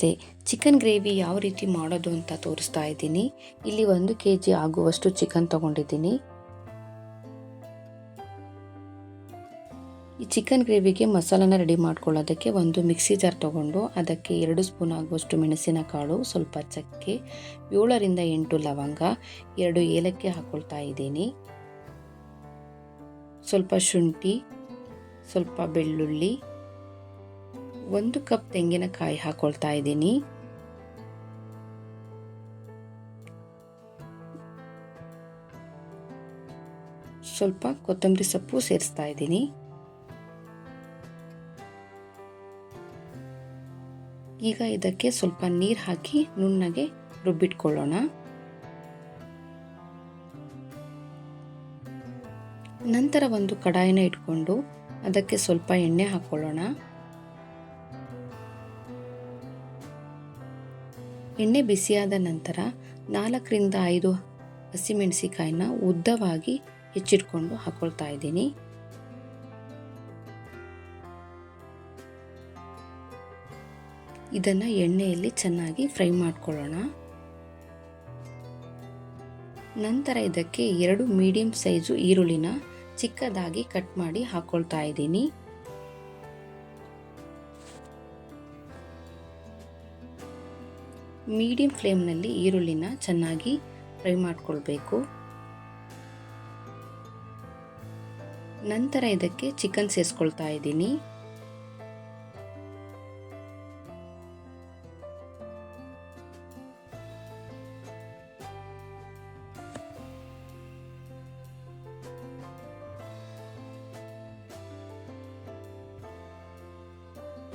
ನಮಸ್ತೆ chicken gravy ಯಾವ ರೀತಿ ಮಾಡೋದು ಅಂತ ತೋರಿಸ್ತಾ ಇದ್ದೀನಿ. ಇಲ್ಲಿ ಒಂದು ಕೆ ಜಿ ಆಗುವಷ್ಟು ಚಿಕನ್ ತಗೊಂಡಿದ್ದೀನಿ. ಈ ಚಿಕನ್ ಗ್ರೇವಿಗೆ ಮಸಾಲಾನ ರೆಡಿ ಮಾಡ್ಕೊಳ್ಳೋದಕ್ಕೆ ಒಂದು ಮಿಕ್ಸಿ ಜಾರ್ ತಗೊಂಡು ಅದಕ್ಕೆ ಎರಡು ಸ್ಪೂನ್ ಆಗುವಷ್ಟು ಮೆಣಸಿನಕಾಳು, ಸ್ವಲ್ಪ ಚಕ್ಕೆ, ಏಳರಿಂದ ಎಂಟು ಲವಂಗ, ಎರಡು ಏಲಕ್ಕಿ ಹಾಕ್ಕೊಳ್ತಾ ಇದ್ದೀನಿ. ಸ್ವಲ್ಪ ಶುಂಠಿ, ಸ್ವಲ್ಪ ಬೆಳ್ಳುಳ್ಳಿ ಒಂದು ಕಪ್ ತೆಂಗಿನಕಾಯಿ ಹಾಕೊಳ್ತಾ ಇದ್ದೀನಿ. ಸ್ವಲ್ಪ ಕೊತ್ತಂಬರಿ ಸೊಪ್ಪು ಸೇರಿಸ್ತಾ ಇದ್ದೀನಿ. ಈಗ ಇದಕ್ಕೆ ಸ್ವಲ್ಪ ನೀರು ಹಾಕಿ ನುಣ್ಣಗೆ ರುಬ್ಬಿಟ್ಕೊಳ್ಳೋಣ. ನಂತರ ಒಂದು ಕಡಾಯಿನ ಇಟ್ಕೊಂಡು ಅದಕ್ಕೆ ಸ್ವಲ್ಪ ಎಣ್ಣೆ ಹಾಕ್ಕೊಳ್ಳೋಣ ಎಣ್ಣೆ ಬಿಸಿಯಾದ ನಂತರ ನಾಲ್ಕರಿಂದ ಐದು ಹಸಿಮೆಣಸಿಕಾಯಿನ ಉದ್ದವಾಗಿ ಹೆಚ್ಚಿಟ್ಕೊಂಡು ಹಾಕೊಳ್ತಾ ಇದ್ದೀನಿ. ಇದನ್ನು ಎಣ್ಣೆಯಲ್ಲಿ ಚೆನ್ನಾಗಿ ಫ್ರೈ ಮಾಡ್ಕೊಳ್ಳೋಣ. ನಂತರ ಇದಕ್ಕೆ ಎರಡು ಮೀಡಿಯಂ ಸೈಜು ಈರುಳ್ಳಿನ ಚಿಕ್ಕದಾಗಿ ಕಟ್ ಮಾಡಿ ಹಾಕ್ಕೊಳ್ತಾ ಇದ್ದೀನಿ. ಮೀಡಿಯಂ ಫ್ಲೇಮ್ನಲ್ಲಿ ಈರುಳ್ಳಿನ ಚೆನ್ನಾಗಿ ಫ್ರೈ ಮಾಡಿಕೊಳ್ಬೇಕು. ನಂತರ ಇದಕ್ಕೆ ಚಿಕನ್ ಸೇರಿಸ್ಕೊಳ್ತಾ ಇದ್ದೀನಿ.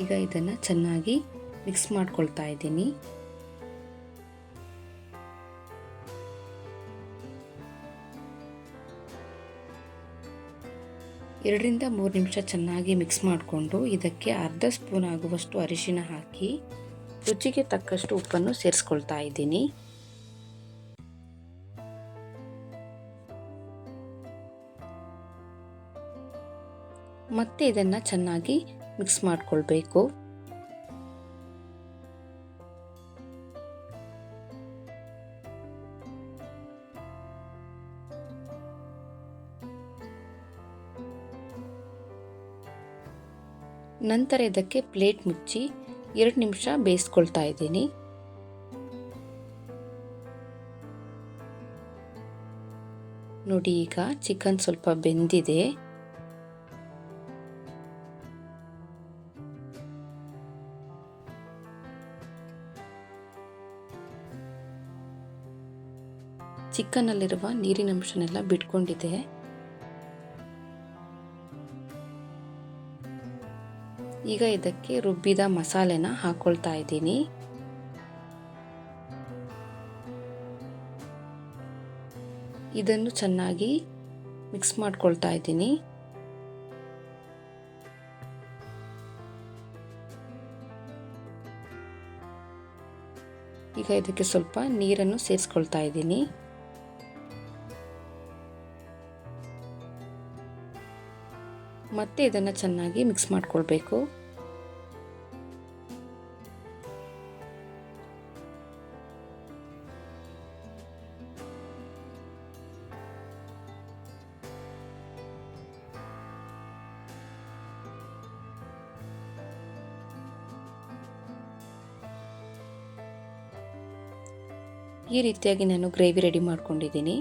ಈಗ ಇದನ್ನು ಚೆನ್ನಾಗಿ ಮಿಕ್ಸ್ ಮಾಡ್ಕೊಳ್ತಾ ಇದ್ದೀನಿ. ಎರಡರಿಂದ ಮೂರು ನಿಮಿಷ ಚೆನ್ನಾಗಿ ಮಿಕ್ಸ್ ಮಾಡಿಕೊಂಡು ಇದಕ್ಕೆ ಅರ್ಧ ಸ್ಪೂನ್ ಆಗುವಷ್ಟು ಅರಿಶಿನ ಹಾಕಿ ರುಚಿಗೆ ತಕ್ಕಷ್ಟು ಉಪ್ಪನ್ನು ಸೇರಿಸ್ಕೊಳ್ತಾ ಇದ್ದೀನಿ. ಮತ್ತೆ ಇದನ್ನು ಚೆನ್ನಾಗಿ ಮಿಕ್ಸ್ ಮಾಡಿಕೊಳ್ಬೇಕು. ನಂತರ ಇದಕ್ಕೆ ಪ್ಲೇಟ್ ಮುಚ್ಚಿ ಎರಡು ನಿಮಿಷ ಬೇಯಿಸ್ಕೊಳ್ತಾ ಇದ್ದೀನಿ. ನೋಡಿ, ಈಗ ಚಿಕನ್ ಸ್ವಲ್ಪ ಬೆಂದಿದೆ. ಚಿಕನ್ನಲ್ಲಿರುವ ನೀರಿನ ಅಂಶನೆಲ್ಲ ಬಿಟ್ಕೊಂಡಿದೆ ಈಗ ಇದಕ್ಕೆ ರುಬ್ಬಿದ ಮಸಾಲೆನ ಹಾಕ್ಕೊಳ್ತಾ ಇದ್ದೀನಿ. ಇದನ್ನು ಚೆನ್ನಾಗಿ ಮಿಕ್ಸ್ ಮಾಡ್ಕೊಳ್ತಾ ಇದ್ದೀನಿ. ಈಗ ಇದಕ್ಕೆ ಸ್ವಲ್ಪ ನೀರನ್ನು ಸೇರಿಸ್ಕೊಳ್ತಾ ಇದ್ದೀನಿ. ಮತ್ತೆ ಇದನ್ನು ಚೆನ್ನಾಗಿ ಮಿಕ್ಸ್ ಮಾಡ್ಕೊಳ್ಬೇಕು. ಈ ರೀತಿಯಾಗಿ ನಾನು ಗ್ರೇವಿ ರೆಡಿ ಮಾಡ್ಕೊಂಡಿದ್ದೀನಿ.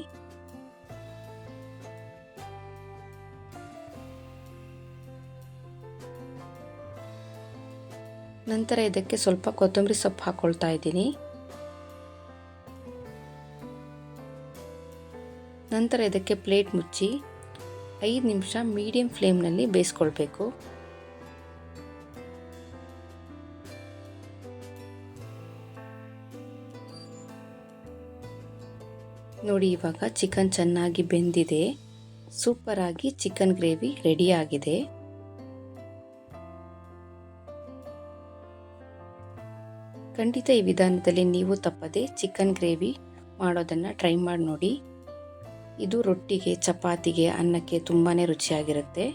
ನಂತರ ಇದಕ್ಕೆ ಸ್ವಲ್ಪ ಕೊತ್ತಂಬರಿ ಸೊಪ್ಪು ಹಾಕ್ಕೊಳ್ತಾ ಇದ್ದೀನಿ. ನಂತರ ಇದಕ್ಕೆ ಪ್ಲೇಟ್ ಮುಚ್ಚಿ ಐದು ನಿಮಿಷ ಮೀಡಿಯಂ ಫ್ಲೇಮ್ನಲ್ಲಿ ಬೇಯಿಸ್ಕೊಳ್ಬೇಕು. ನೋಡಿ ಇವಾಗ ಚಿಕನ್ ಚೆನ್ನಾಗಿ ಬೆಂದಿದೆ. ಸೂಪರಾಗಿ ಚಿಕನ್ ಗ್ರೇವಿ ರೆಡಿಯಾಗಿದೆ ಖಂಡಿತ ಈ ವಿಧಾನದಲ್ಲಿ ನೀವು ತಪ್ಪದೆ ಚಿಕನ್ ಗ್ರೇವಿ ಮಾಡೋದನ್ನು ಟ್ರೈ ಮಾಡಿ ನೋಡಿ. ಇದು ರೊಟ್ಟಿಗೆ, ಚಪಾತಿಗೆ, ಅನ್ನಕ್ಕೆ ತುಂಬಾ ರುಚಿಯಾಗಿರುತ್ತೆ.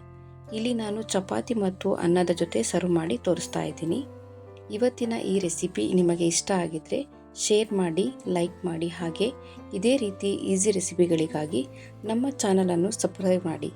ಇಲ್ಲಿ ನಾನು ಚಪಾತಿ ಮತ್ತು ಅನ್ನದ ಜೊತೆ ಸರ್ವ್ ಮಾಡಿ ತೋರಿಸ್ತಾ ಇದ್ದೀನಿ. ಇವತ್ತಿನ ಈ ರೆಸಿಪಿ ನಿಮಗೆ ಇಷ್ಟ ಆಗಿದ್ದರೆ ಶೇರ್ ಮಾಡಿ ಲೈಕ್ ಮಾಡಿ, ಹಾಗೆ ಇದೇ ರೀತಿ ಈಸಿ ರೆಸಿಪಿಗಳಿಗಾಗಿ ನಮ್ಮ ಚಾನಲನ್ನು ಸಬ್ಸ್ಕ್ರೈಬ್ ಮಾಡಿ.